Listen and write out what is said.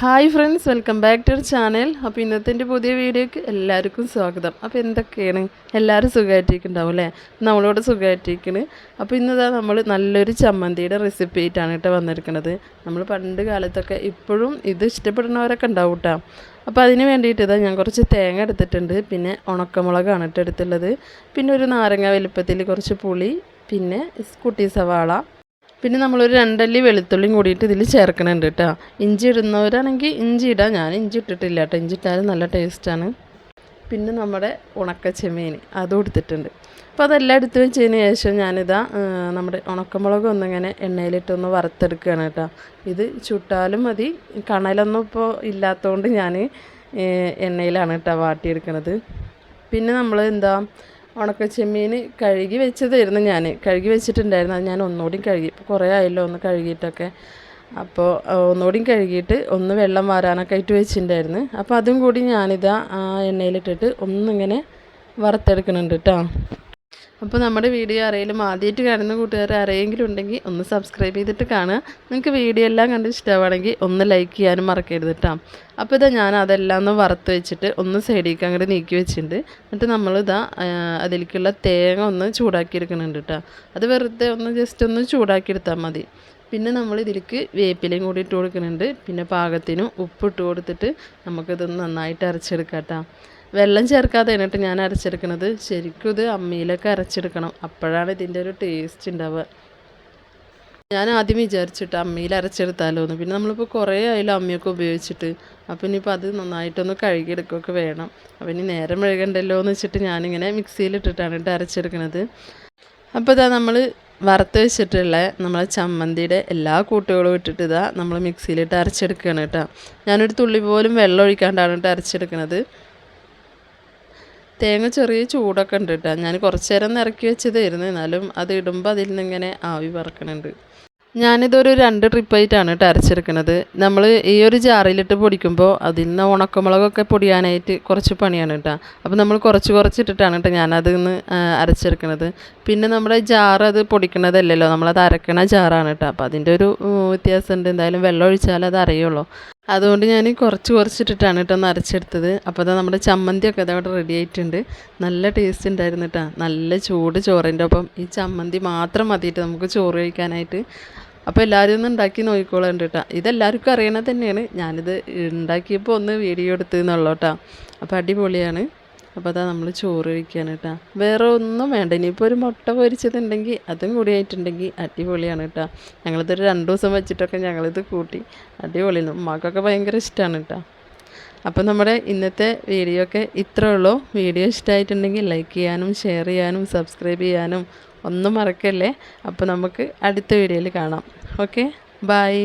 Hi friends welcome back to channel അപ്പോൾ ഇന്നത്തെ എന്റെ പുതിയ വീഡിയോക്ക് എല്ലാവർക്കും സ്വാഗതം. അപ്പോൾ എന്തൊക്കെയാണ്? എല്ലാവരും സുഖമായിട്ടിരിക്കുന്നുണ്ടാവും അല്ലേ? നമ്മളോട് സുഖമായിട്ടിരിക്കുന്നത് അപ്പോൾ ഇന്നതാ നമ്മൾ നല്ലൊരു ചമ്മന്തിയുടെ റെസിപ്പി ആയിട്ടാണ് കേട്ടോ വന്നിരിക്കുന്നത് നമ്മൾ പണ്ട് കാലത്തൊക്കെ ഇപ്പോഴും ഇത് ഇഷ്ടപ്പെടുന്നവരൊക്കെ ഉണ്ടാവും കേട്ടോ. അപ്പോൾ അതിന് വേണ്ടിയിട്ട് ഇതാ ഞാൻ കുറച്ച് തേങ്ങ എടുത്തിട്ടുണ്ട്. പിന്നെ ഉണക്കമുളകാണ് കേട്ടോ എടുത്തുള്ളത്. പിന്നെ ഒരു നാരങ്ങ വലുപ്പത്തിൽ കുറച്ച് പുളി പിന്നെ കുട്ടി സവാള പിന്നെ നമ്മളൊരു രണ്ടല്ലി വെളുത്തുള്ളിയും കൂടിയിട്ട് ഇതിൽ ചേർക്കണുണ്ട് കേട്ടോ. ഇഞ്ചി ഇടുന്നവരാണെങ്കിൽ ഇഞ്ചി ഇടാം. ഞാൻ ഇഞ്ചി ഇട്ടിട്ടില്ല കേട്ടോ. ഇഞ്ചി ഇട്ടാലും നല്ല ടേസ്റ്റാണ്. പിന്നെ നമ്മുടെ ഉണക്ക ചെമ്മീൻ അതും എടുത്തിട്ടുണ്ട്. അപ്പോൾ അതെല്ലാം എടുത്ത് വെച്ചതിന് ശേഷം ഞാനിതാ നമ്മുടെ ഉണക്കമുളക് ഒന്നിങ്ങനെ എണ്ണയിലിട്ടൊന്ന് വറുത്തെടുക്കുകയാണ് കേട്ടോ. ഇത് ചുട്ടാലും മതി. കണലൊന്നും ഇപ്പോൾ ഇല്ലാത്തതുകൊണ്ട് ഞാൻ എണ്ണയിലാണ് കേട്ടോ വാട്ടിയെടുക്കണത്. പിന്നെ നമ്മൾ എന്താ ഉണക്ക ചെമ്മീൻ കഴുകി വെച്ചതായിരുന്നു ഞാൻ കഴുകി വെച്ചിട്ടുണ്ടായിരുന്നു. അത് ഞാൻ ഒന്നുകൂടി കഴുകി. ഇപ്പോൾ കുറേ ആയല്ലോ ഒന്ന് കഴുകിയിട്ടൊക്കെ. അപ്പോൾ ഒന്നുകൂടി കഴുകിയിട്ട് ഒന്ന് വെള്ളം വാരാനൊക്കെ ആയിട്ട് വെച്ചിട്ടുണ്ടായിരുന്നു. അപ്പോൾ അതും കൂടി ഞാനിതാ ആ എണ്ണയിലിട്ടിട്ട് ഒന്നിങ്ങനെ വറുത്തെടുക്കുന്നുണ്ട് കേട്ടോ അപ്പോൾ നമ്മുടെ വീഡിയോ ആരെങ്കിലും ആദ്യമായിട്ട് കാണുന്ന കൂട്ടുകാർ ആരെങ്കിലും ഉണ്ടെങ്കിൽ ഒന്ന് സബ്സ്ക്രൈബ് ചെയ്തിട്ട് കാണുക. നിങ്ങൾക്ക് വീഡിയോ എല്ലാം കണ്ട് ഇഷ്ടമാണെങ്കിൽ ഒന്ന് ലൈക്ക് ചെയ്യാനും മറക്കരുത് കേട്ടോ അപ്പോൾ ഇതാ ഞാൻ അതെല്ലാം ഒന്ന് വറുത്ത് വെച്ചിട്ട് ഒന്ന് സൈഡിലേക്ക് അങ്ങോട്ട് നീക്കി വെച്ചിട്ടുണ്ട്. എന്നിട്ട് നമ്മളിതാ അതിലേക്കുള്ള തേങ്ങ ഒന്ന് ചൂടാക്കി എടുക്കുന്നുണ്ട് കേട്ടോ അത് വെറുതെ ഒന്ന് ജസ്റ്റ് ഒന്ന് ചൂടാക്കി എടുത്താൽ മതി. പിന്നെ നമ്മൾ ഇതിലേക്ക് വേപ്പിലയും കൂടി ഇട്ട് കൊടുക്കുന്നുണ്ട്. പിന്നെ പാകത്തിനും ഉപ്പ് ഇട്ട് കൊടുത്തിട്ട് നമുക്കിതൊന്ന് നന്നായിട്ട് അരച്ചെടുക്കാം കേട്ടോ വെള്ളം ചേർക്കാതെ എന്നിട്ട് ഞാൻ അരച്ചെടുക്കുന്നത് ശരിക്കും ഇത് അമ്മിയിലൊക്കെ അരച്ചെടുക്കണം. അപ്പോഴാണ് ഇതിന്റെ ഒരു ടേസ്റ്റ് ഉണ്ടാവുക. ഞാൻ ആദ്യം വിചാരിച്ചിട്ട് അമ്മിയിൽ അരച്ചെടുത്താലോ എന്ന് പിന്നെ നമ്മളിപ്പോൾ കുറേ ആയാലും അമ്മിയൊക്കെ ഉപയോഗിച്ചിട്ട്. അപ്പം ഇനിയിപ്പോൾ അത് നന്നായിട്ടൊന്ന് കഴുകിയെടുക്കുകയൊക്കെ വേണം. അപ്പം ഇനി നേരം മെഴുകണ്ടല്ലോ എന്ന് വെച്ചിട്ട് ഞാനിങ്ങനെ മിക്സിയിലിട്ടിട്ടാണ് ഇട്ട് അരച്ചെടുക്കുന്നത് അപ്പോൾ ഇതാ നമ്മൾ വറുത്ത് വെച്ചിട്ടുള്ള നമ്മളെ ചമ്മന്തിയുടെ എല്ലാ കൂട്ടുകളും ഇട്ടിട്ട് ഇതാ നമ്മൾ മിക്സിയിലിട്ട് അരച്ചെടുക്കുകയാണ് കേട്ടോ. ഞാനൊരു തുള്ളി പോലും വെള്ളം ഒഴിക്കാണ്ടാണ് കേട്ടോ അരച്ചെടുക്കുന്നത് തേങ്ങ ചെറിയ ചൂടൊക്കെ ഉണ്ട് കേട്ടോ ഞാൻ കുറച്ച് നേരം ഇറക്കി വെച്ചതായിരുന്നു. എന്നാലും അത് ഇടുമ്പോൾ അതിൽ നിന്ന് ഇങ്ങനെ ആവി പറക്കണുണ്ട്. ഞാനിതൊരു രണ്ട് ട്രിപ്പായിട്ടാണ് കേട്ടോ അരച്ചെടുക്കുന്നത് നമ്മൾ ഈ ഒരു ജാറിലിട്ട് പൊടിക്കുമ്പോൾ അതിൽ നിന്ന് ഉണക്കമുളകൊക്കെ പൊടിയാനായിട്ട് കുറച്ച് പണിയാണ് കേട്ടോ അപ്പോൾ നമ്മൾ കുറച്ച് കുറച്ച് ഇട്ടിട്ടാണ് കേട്ടോ ഞാനത് ഇന്ന് അരച്ചെടുക്കുന്നത് പിന്നെ നമ്മുടെ ജാർ അത് പൊടിക്കണതല്ലല്ലോ. നമ്മളത് അരക്കണ ജാറാണ് കേട്ടോ അപ്പോൾ അതിന്റെ ഒരു വ്യത്യാസമുണ്ട്. എന്തായാലും വെള്ളം ഒഴിച്ചാൽ അത് അറിയുള്ളൂ അതുകൊണ്ട് ഞാൻ കുറച്ച് കുറച്ചിട്ടിട്ടാണ് കേട്ടോ ഒന്ന് അരച്ചെടുത്തത് അപ്പോൾ അതാ നമ്മുടെ ചമ്മന്തിയൊക്കെ അതവിടെ റെഡി ആയിട്ടുണ്ട്. നല്ല ടേസ്റ്റ് ഉണ്ടായിരുന്നു കേട്ടോ. നല്ല ചൂട് ചോറിന്റെ ഒപ്പം. ഈ ചമ്മന്തി മാത്രം മതിയിട്ട് നമുക്ക് ചോറ് കഴിക്കാനായിട്ട്. അപ്പോൾ എല്ലാവരും ഒന്ന് ഉണ്ടാക്കി നോക്കിക്കോളുണ്ട് കേട്ടോ. ഇതെല്ലാവർക്കും അറിയണത് തന്നെയാണ്. ഞാനിത് ഉണ്ടാക്കിയപ്പോൾ ഒന്ന് വീഡിയോ എടുത്തു എന്നുള്ളൂ കേട്ടോ. അപ്പോൾ അടിപൊളിയാണ്. അപ്പോൾ അതാ നമ്മൾ ചോറ് കഴിക്കാൻ കേട്ടോ. വേറെ ഒന്നും വേണ്ട. ഇനിയിപ്പോൾ ഒരു മുട്ട പൊരിച്ചതുണ്ടെങ്കിൽ അതും കൂടി ആയിട്ടുണ്ടെങ്കിൽ അടിപൊളിയാണ് കേട്ടോ. ഞങ്ങളിതൊരു രണ്ട് ദിവസം വെച്ചിട്ടൊക്കെ ഞങ്ങളിത് കൂട്ടി. അടിപൊളിയാണ്. ഉമ്മാക്കൊക്കെ ഭയങ്കര ഇഷ്ടമാണ് കേട്ടോ. അപ്പോൾ നമ്മുടെ ഇന്നത്തെ വീഡിയോ ഒക്കെ ഇത്രേ ഉള്ളൂ. വീഡിയോ ഇഷ്ടമായിട്ടുണ്ടെങ്കിൽ ലൈക്ക് ചെയ്യാനും ഷെയർ ചെയ്യാനും സബ്സ്ക്രൈബ് ചെയ്യാനും ഒന്നും മറക്കല്ലേ? അപ്പോൾ നമുക്ക് അടുത്ത വീഡിയോയിൽ കാണാം. Okay bye